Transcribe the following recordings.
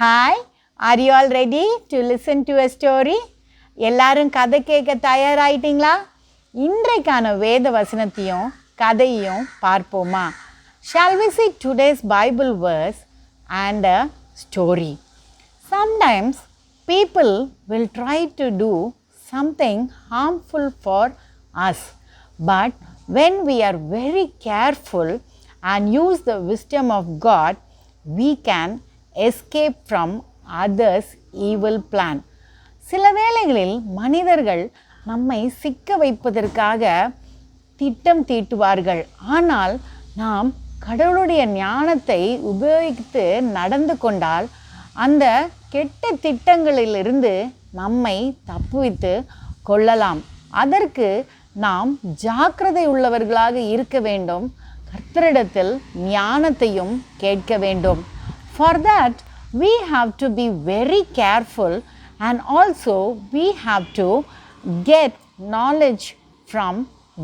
Hi are you all ready to listen to a story எல்லாரும் கதை கேட்க தயாராகிட்டிங்களா இன்றைக்கான வேத வசனத்தையும் கதையும் பார்ப்போமா shall we see today's Bible verse and a story sometimes people will try to do something harmful for us but when we are very careful and use the wisdom of God we can escape from others evil plan சில வேளைகளில் மனிதர்கள் நம்மை சிக்க வைப்பதற்காக திட்டம் தீட்டுவார்கள். ஆனால் நாம் கடவுளுடைய ஞானத்தை உபயோகித்து நடந்து கொண்டால் அந்த கெட்ட திட்டங்களிலிருந்து நம்மை தப்புவித்து கொள்ளலாம். அதற்கு நாம் ஜாக்கிரதை உள்ளவர்களாக இருக்க வேண்டும். கர்த்தரிடத்தில் ஞானத்தையும் கேட்க வேண்டும். For that we have to be very careful and also we have to get knowledge from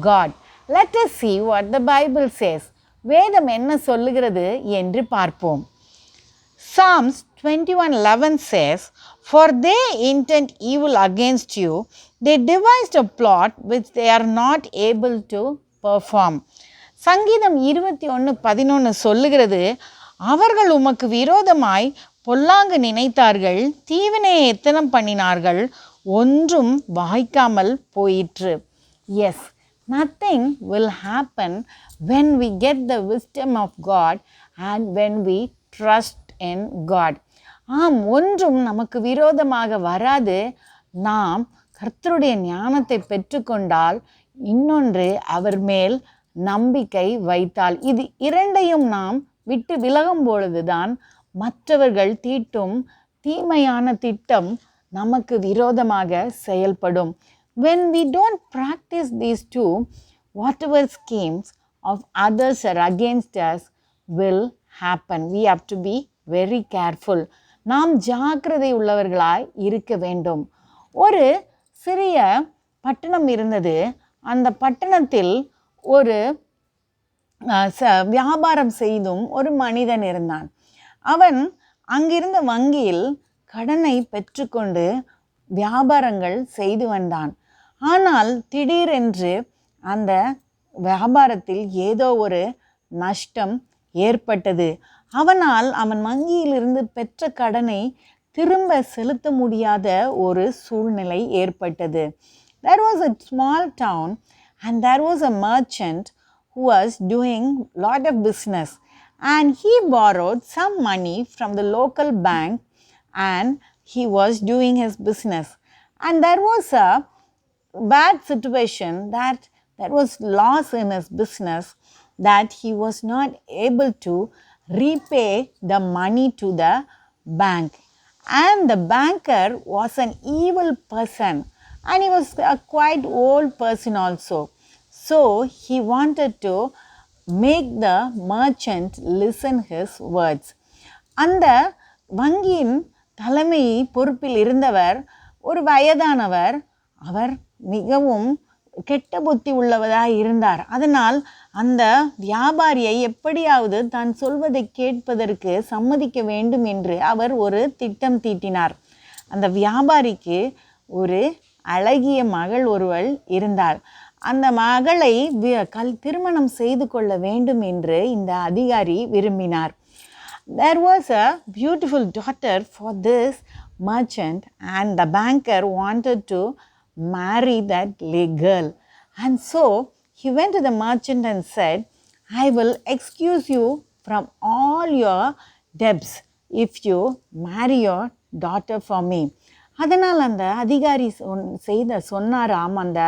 God. Let us see what the Bible says. வேதம் என்ன சொல்லுகிறது என்று பார்ப்போம் Psalms 21:11 says, For they intend evil against you, they devised a plot which they are not able to perform. சங்கீதம் இருபத்தி ஒன்று பதினொன்று சொல்லுகிறது அவர்கள் உமக்கு விரோதமாய் பொல்லாங்கு நினைத்தார்கள் தீவினையை எத்தனம் பண்ணினார்கள் ஒன்றும் வாய்க்காமல் போயிற்று. Yes nothing will happen when we get the wisdom of God and when we trust in God ஆம் ஒன்றும் நமக்கு விரோதமாக வராது. நாம் கர்த்தருடைய ஞானத்தை பெற்றுக்கொண்டால் இன்னொன்று அவர் மேல் நம்பிக்கை வைத்தால். இது இரண்டையும் நாம் விட்டு விலகும் பொழுதுதான் மற்றவர்கள் தீட்டும் தீமையான திட்டம் நமக்கு விரோதமாக செயல்படும். When don't practise these do whatever schemes of others are against us will happen we have to be very careful நாம் ஜாக்கிரதை உள்ளவர்களாய் இருக்க வேண்டும். ஒரு சிறிய பட்டணம் இருந்தது. அந்த பட்டணத்தில் ஒரு ச வியாபாரம் செய்தும் ஒரு மனிதன் இருந்தான். அவன் அங்கிருந்த வங்கியில் கடனை பெற்றுக்கொண்டு வியாபாரங்கள் செய்து வந்தான். ஆனால் திடீரென்று அந்த வியாபாரத்தில் ஏதோ ஒரு நஷ்டம் ஏற்பட்டது. அவனால் அவன் வங்கியிலிருந்து பெற்ற கடனை திரும்ப செலுத்த முடியாத ஒரு சூழ்நிலை ஏற்பட்டது. There was a small town and there was a merchant who was doing lot of business. And he borrowed some money from the local bank and he was doing his business. And there was a bad situation that there was loss in his business that he was not able to repay the money to the bank. And the banker was an evil person. And he was a quite old person also so he wanted to make the merchant listen his words. அந்த வங்கியின் தலைமை பொறுப்பில் இருந்தவர் ஒரு வயதானவர் அவர் மிகவும் கெட்ட புத்தி உள்ளவராக இருந்தார். அதனால் அந்த வியாபாரியை எப்படியாவது தான் சொல்வதை கேட்பதற்கு சம்மதிக்க வேண்டும் என்று அவர் ஒரு திட்டம் தீட்டினார். அந்த வியாபாரிக்கு ஒரு அழகிய மகள் ஒருவள் இருந்தாள் அந்த மகளை கல் திருமணம் செய்து கொள்ள வேண்டும் என்று இந்த அதிகாரி விரும்பினார் there was a beautiful daughter for this merchant and the banker wanted to marry that girl. And so he went to the merchant and said, I will excuse you from all your debts if you marry your daughter for me. அதனால் அந்த அதிகாரி சொன் செய்த சொன்னாராம் அந்த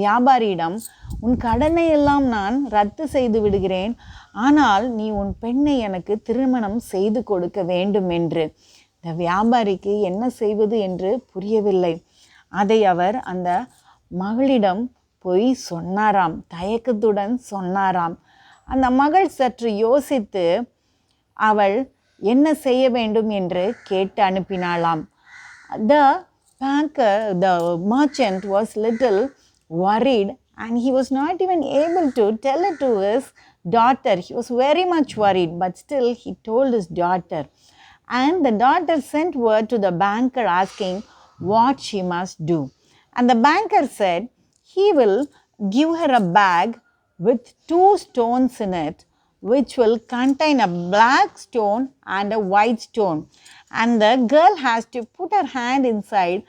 வியாபாரியிடம் உன் கடனை எல்லாம் நான் ரத்து செய்து விடுகிறேன். ஆனால் நீ உன் பெண்ணை எனக்கு திருமணம் செய்து கொடுக்க வேண்டும் என்று. இந்த வியாபாரிக்கு என்ன செய்வது என்று புரியவில்லை. அதை அவர் அந்த மகளிடம் போய் சொன்னாராம். தயக்கத்துடன் சொன்னாராம். அந்த மகள் சற்று யோசித்து அவள் என்ன செய்ய வேண்டும் என்று கேட்டு அனுப்பினாளாம். The banker the merchant was little worried and he was not even able to tell it to his daughter. He was very much worried, but still he told his daughter. and the daughter sent word to the banker asking what she must do. And the banker said he will give her a bag with two stones in it, which will contain a black stone and a white stone. And the girl has to put her hand inside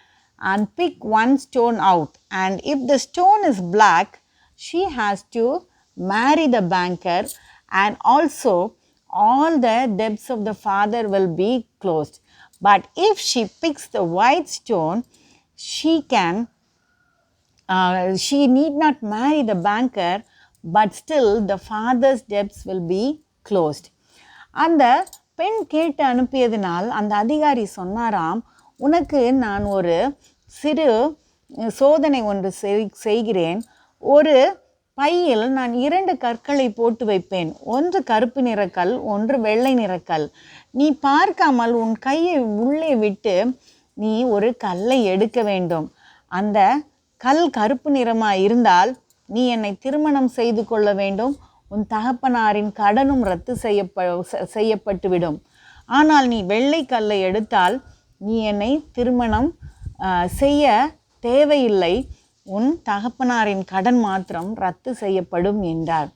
and pick one stone out. And if the stone is black, she has to marry the banker, and also all the debts of the father will be closed. But if she picks the white stone, she can uh, she need not marry the banker, but still the father's debts will be closed. அந்த பெண் கேட்டு அனுப்பியதினால் அந்த அதிகாரி சொன்னாராம் உனக்கு நான் ஒரு சிறு சோதனை ஒன்று செய்- செய்கிறேன். ஒரு பையில் நான் இரண்டு கற்களை போட்டு வைப்பேன். ஒன்று கருப்பு நிறக்கல் ஒன்று வெள்ளை நிறக்கல் நீ பார்க்காமல் உன் கையை உள்ளே விட்டு நீ ஒரு கல்லை எடுக்க வேண்டும். அந்த கல் கருப்பு நிறமாக இருந்தால் நீ என்னை திருமணம் செய்து கொள்ள வேண்டும். உன் தகப்பனாரின் கடனும் ரத்து செய்யப்ப செய்யப்பட்டுவிடும். ஆனால் நீ வெள்ளை கல்லை எடுத்தால் நீ என்னை திருமணம் செய்ய தேவையில்லை உன் தகப்பனாரின் கடன் மாத்திரம் ரத்து செய்யப்படும் என்றார்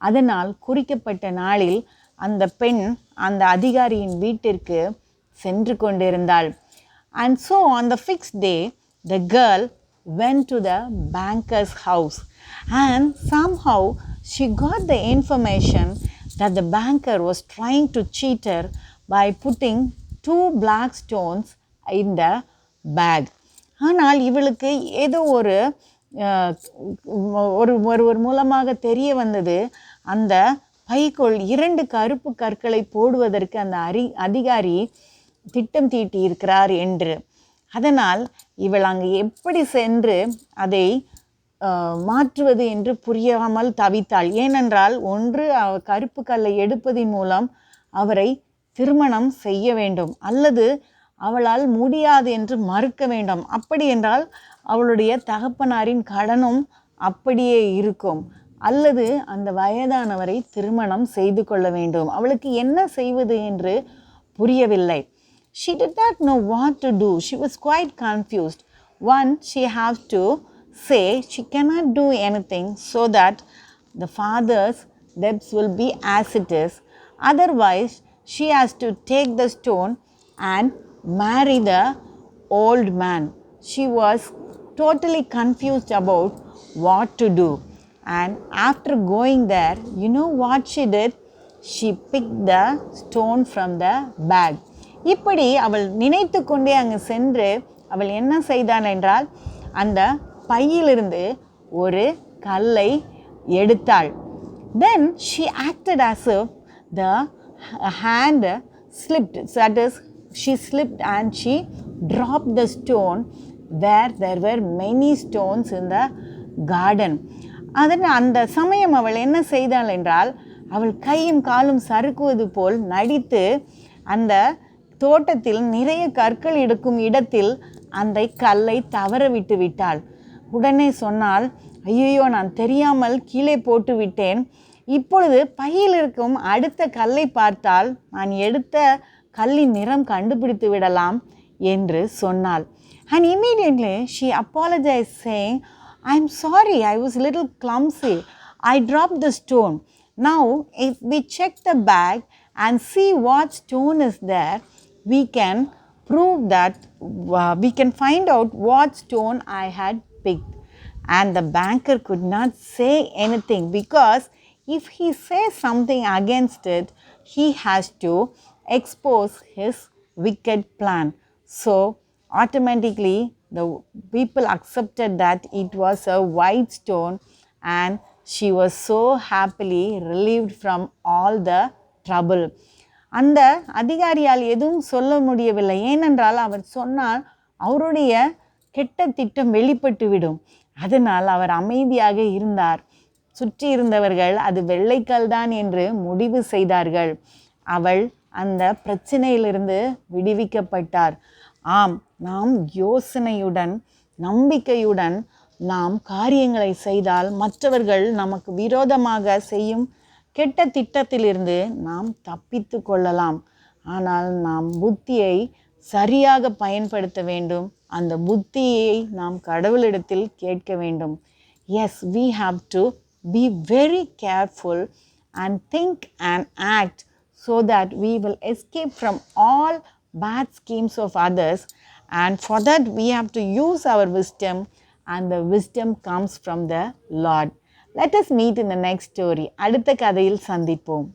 அதனால் குறிக்கப்பட்ட நாளில் அந்த பெண் அந்த அதிகாரியின் வீட்டிற்கு சென்று கொண்டிருந்தாள் and so on the fix day the girl went to the banker's house and somehow she got the information that the banker was trying to cheat her by putting two black stones bag ஆனால் இவளுக்கு ஏதோ ஒரு ஒரு ஒருவர் மூலமாக தெரிய வந்தது. அந்த பைக்குள் இரண்டு கருப்பு கற்களை போடுவதற்கு அந்த அரி அதிகாரி திட்டம் தீட்டி இருக்கிறார் என்று. அதனால் இவள் அங்கு எப்படி சென்று அதை மாற்றுவது என்று புரியாமல் தவித்தாள். ஏனென்றால் ஒன்று கருப்பு கல்லை எடுப்பதின் மூலம் அவரை திருமணம் செய்ய வேண்டும். அல்லது அவளால் முடியாது என்று மறுக்க வேண்டாம் அப்படி என்றால் அவளுடைய தகப்பனாரின் கடனும் அப்படியே இருக்கும் அல்லது அந்த வயதானவரை திருமணம் செய்து கொள்ள வேண்டும் அவளுக்கு என்ன செய்வது என்று புரியவில்லை she did not know what to do she was quite confused one she have to say she cannot do anything so that the father's debts will be as it is otherwise she has to take the stone and marry the old man. She was totally confused about what to do. And after going there, you know what she did? She pick the stone from the bag இப்படி அவள் நினைத்து கொண்டே அங்கு சென்று அவள் என்ன செய்தான் என்றால் அந்த பையிலிருந்து ஒரு கல்லை எடுத்தாள் then she acted as the hand slipped that is she slipped and she dropped the stone where there were many stones in the garden. அதன் அந்த சமயம் அவள் என்ன செய்தாள் என்றால் அவள் கையும் காலும் சறுக்குவது போல் நடித்து அந்த தோட்டத்தில் நிறைய கற்கள் எடுக்கும் இடத்தில் அந்த கல்லை தவற விட்டு விட்டாள். உடனே சொன்னால் ஐயோ நான் தெரியாமல் கீழே போட்டு விட்டேன். இப்பொழுது பையில் இருக்கும் அடுத்த கல்லை பார்த்தால் நான் எடுத்த கல்லின் நிறம் கண்டுபிடித்து விடலாம் என்று சொன்னாள் and immediately she apologized saying i'm sorry i was a little clumsy i dropped the stone now if we check the bag and see what stone is there we can prove that uh, we can find out what stone i had picked and the banker could not say anything because if he says something against it, he has to expose his wicked plan. So, automatically, the people accepted that it was a white stone, and she was so happily relieved from all the trouble. அந்த அதிகாரியால் எதுவும் சொல்ல முடியவில்லை ஏனென்றால் அவர் சொன்னால் அவருடைய கெட்ட திட்டம் வெளிப்பட்டுவிடும் அதனால் அவர் அமைதியாக இருந்தார் சுற்றி இருந்தவர்கள் அது வெள்ளைக்கல் தான் என்று முடிவு செய்தார்கள் அவள் அந்த பிரச்சனையிலிருந்து விடுவிக்கப்பட்டார். ஆம் நாம் யோசனையுடன் நம்பிக்கையுடன் நாம் காரியங்களை செய்தால் மற்றவர்கள் நமக்கு விரோதமாக செய்யும் கெட்ட திட்டத்திலிருந்து நாம் தப்பித்து கொள்ளலாம். ஆனால் நாம் புத்தியை சரியாக பயன்படுத்த வேண்டும். அந்த புத்தியை நாம் கடவுளிடத்தில் கேட்க வேண்டும். Yes we have to be very careful and think and act so that we will escape from all bad schemes of others and for that we have to use our wisdom and the wisdom comes from the lord let us meet in the next story அடுத்த கதையில் சந்திப்போம்